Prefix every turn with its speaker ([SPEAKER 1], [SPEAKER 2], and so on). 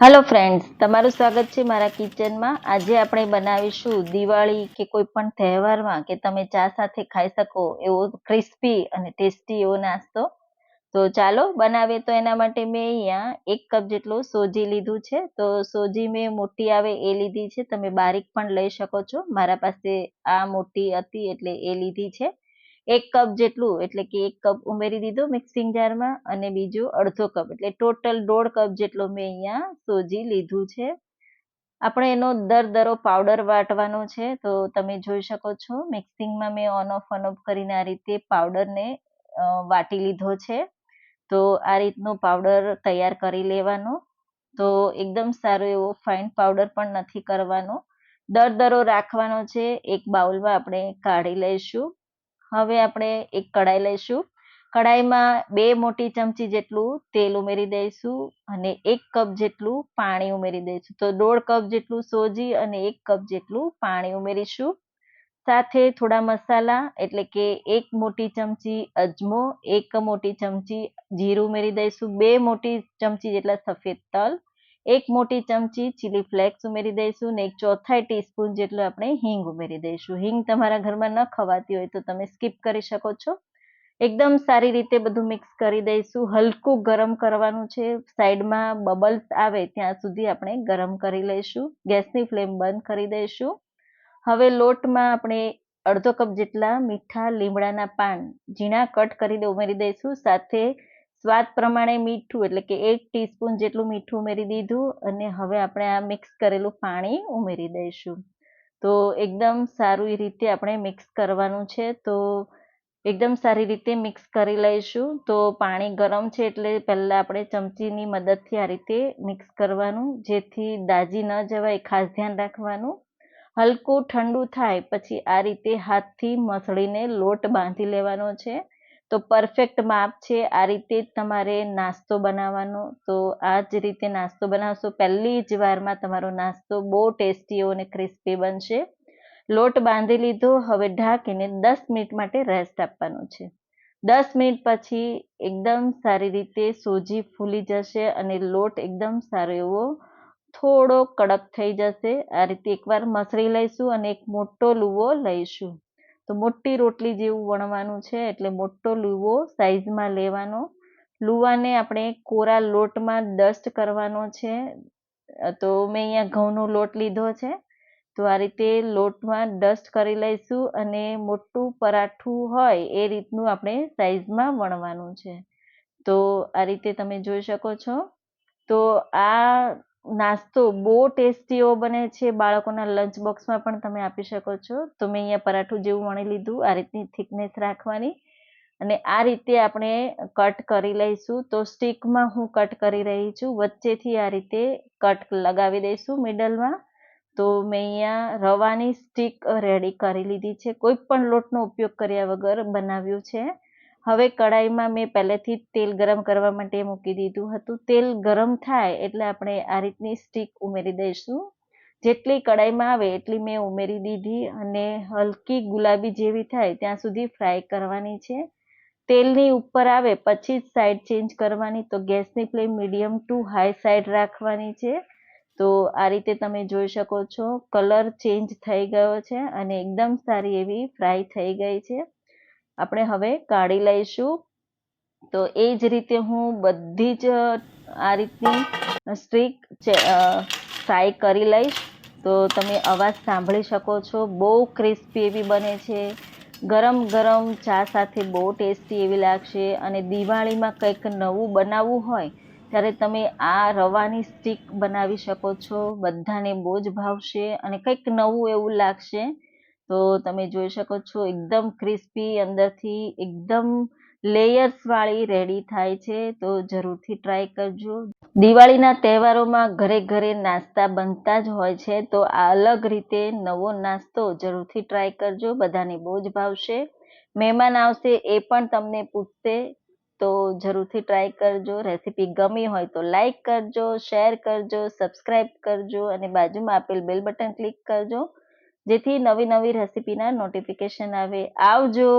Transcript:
[SPEAKER 1] Hello friends તમારું સ્વાગત છે મારા કિચનમાં. આજે આપણે બનાવીશું દિવાળી કે કોઈ પણ તહેવારમાં કે તમે ચા સાથે ખાઈ શકો એવો ક્રિસ્પી અને ટેસ્ટી એવો નાસ્તો. તો ચાલો, બનાવીએ તો એના માટે મેં અહીંયા એક કપ જેટલું સોજી લીધું છે. તો સોજી મેં મોટી આવે એ લીધી છે. તમે બારીક પણ લઈ શકો છો. મારા પાસે આ મોટી હતી એટલે એ લીધી છે. એક કપ જેટલું, એટલે કે એક કપ ઉમેરી દીધો મિક્સિંગ જારમાં અને બીજું અડધો કપ એટલે ટોટલ દોઢ કપ જેટલો મેં અહીંયા સોજી લીધું છે. આપણે એનો દર દરો પાવડર વાટવાનો છે, તો તમે જોઈ શકો છો મિક્સિંગમાં મેં ઓન ઓફ ઓન ઓફ કરીને આ રીતે પાવડરને વાટી લીધો છે. તો આ રીતનો પાવડર તૈયાર કરી લેવાનો. તો એકદમ સારો એવો ફાઇન પાવડર પણ નથી કરવાનો. દર દરો રાખવાનો છે, એક બાઉલમાં આપણે કાઢી લઈશું. હવે આપણે એક કઢાઈ લઈશું. કઢાઈમાં બે મોટી ચમચી જેટલું તેલ ઉમેરી દઈશું અને એક કપ જેટલું પાણી ઉમેરી દઈશું. તો દોઢ કપ જેટલું સોજી અને એક કપ જેટલું પાણી ઉમેરીશું. સાથે થોડા મસાલા એટલે કે એક મોટી ચમચી અજમો, એક મોટી ચમચી જીરું ઉમેરી દઈશું. બે મોટી ચમચી જેટલા સફેદ તલ એક મોટી ચમચી ચીલી ફ્લેક્સ ઉમેરી દઈશું ને એક ચોથાઈ ટીસ્પૂન જેટલું આપણે હિંગ ઉમેરી દઈશું. હિંગ તમારા ઘરમાં ન ખવાતી હોય તો તમે સ્કીપ કરી શકો છો. એકદમ સારી રીતે બધું મિક્સ કરી દઈશું. હલકું ગરમ કરવાનું છે. સાઈડમાં બબલ્સ આવે ત્યાં સુધી આપણે ગરમ કરી લઈશું. ગેસની ફ્લેમ બંધ કરી દઈશું. હવે લોટમાં આપણે અડધો કપ જેટલા મીઠા લીમડાના પાન ઝીણા કટ કરીને ઉમેરી દઈશું. સાથે સ્વાદ પ્રમાણે મીઠું, એટલે કે એક ટીસ્પૂન જેટલું મીઠું ઉમેરી દીધું અને હવે આપણે આ મિક્સ કરેલું પાણી ઉમેરી દઈશું. તો એકદમ સારું એ રીતે આપણે મિક્સ કરવાનું છે. તો એકદમ સારી રીતે મિક્સ કરી લઈશું. તો પાણી ગરમ છે એટલે પહેલાં આપણે ચમચીની મદદથી આ રીતે મિક્સ કરવાનું, જેથી દાજી ન જવાય, ખાસ ધ્યાન રાખવાનું. હલકું ઠંડુ થાય, પછી આ રીતે હાથથી મસળીને લોટ બાંધી લેવાનો છે. તો પરફેક્ટ માપ છે. આ રીતે તમારે નાસ્તો બનાવવાનો. તો આ જ રીતે નાસ્તો બનાવશો. પહેલી જ વારમાં તમારો નાસ્તો બહુ ટેસ્ટી અને ક્રિસ્પી બનશે. લોટ બાંધી લીધો. હવે ઢાંકીને દસ મિનિટ માટે રેસ્ટ આપવાનું છે. દસ મિનિટ પછી એકદમ સારી રીતે સોજી ફૂલી જશે અને લોટ એકદમ સારો એવો થોડો કડક થઈ જશે. આ રીતે એકવાર મસળી લઈશું અને એક મોટો લુવો લઈશું. તો મોટી રોટલી જેવું વણવાનું છે, એટલે મોટો લુવો સાઈઝમાં લેવાનો. લુવાને આપણે કોરા લોટમાં ડસ્ટ કરવાનો છે. તો મેં અહીંયા ઘઉંનો લોટ લીધો છે. તો આ રીતે લોટમાં ડસ્ટ કરી લઈશું અને મોટું પરાઠું હોય એ રીતનું આપણે સાઈઝમાં વણવાનું છે. તો આ રીતે તમે જોઈ શકો છો. તો આ નાસ્તો બહુ ટેસ્ટી એવો બને છે બાળકોના લંચ બોક્સમાં પણ તમે આપી શકો છો. તો મેં અહીંયા પરાઠું જેવું વણી લીધું, આ રીતની થિકનેસ રાખવાની. અને આ રીતે આપણે કટ કરી લઈશું. તો સ્ટીકમાં હું કટ કરી રહી છું. વચ્ચેથી આ રીતે કટ લગાવી દઈશું મિડલમાં. તો મેં અહીંયા રવાની સ્ટીક રેડી કરી લીધી છે. કોઈ પણ લોટનો ઉપયોગ કર્યા વગર બનાવ્યું છે. હવે કડાઈમાં મેં પહેલેથી જ તેલ ગરમ કરવા માટે મૂકી દીધું હતું. તેલ ગરમ થાય એટલે આપણે આ રીતની સ્ટીક ઉમેરી દઈશું. જેટલી કડાઈમાં આવે એટલી મેં ઉમેરી દીધી અને હલકી ગુલાબી જેવી થાય ત્યાં સુધી ફ્રાય કરવાની છે. તેલની ઉપર આવે પછી જ સાઈડ ચેન્જ કરવાની તો ગેસની flame medium to high side રાખવાની છે. તો આ રીતે તમે જોઈ શકો છો, કલર ચેન્જ થઈ ગયો છે અને એકદમ સારી એવી ફ્રાય થઈ ગઈ છે. આપણે હવે કાઢી લઈશું. તો એ જ રીતે હું બધી જ, આ રીતની સ્ટ્રીક ફ્રાય કરી લઈશ. તો તમે અવાજ સાંભળી શકો છો. બહુ ક્રિસ્પી એવી બને છે. ગરમ ગરમ ચા સાથે બહુ ટેસ્ટી એવી લાગશે. અને દિવાળીમાં કંઈક નવું બનાવવું હોય, ત્યારે તમે આ રવાની સ્ટીક બનાવી શકો છો. બધાને બહુ જ ભાવશે અને કંઈક નવું એવું લાગશે. તો તમે જોઈ શકો છો, એકદમ ક્રિસ્પી અંદરથી એકદમ લેયર્સવાળી રેડી થાય છે, તો જરૂરથી ટ્રાય કરજો. દિવાળીના તહેવારોમાં ઘરે ઘરે નાસ્તા બનતા જ હોય છે, તો આ અલગ રીતે નવો નાસ્તો જરૂરથી ટ્રાય કરજો, બધાને બહુ જ ભાવશે. મહેમાન આવશે એ પણ તમને પૂછશે, તો જરૂરથી ટ્રાય કરજો. રેસીપી ગમી હોય તો લાઈક કરજો શેર કરજો સબસ્ક્રાઈબ કરજો અને બાજુમાં આપેલ બેલ બટન ક્લિક કરજો. જેથી નવી નવી રેસીપીના નોટિફિકેશન આવે. આવજો!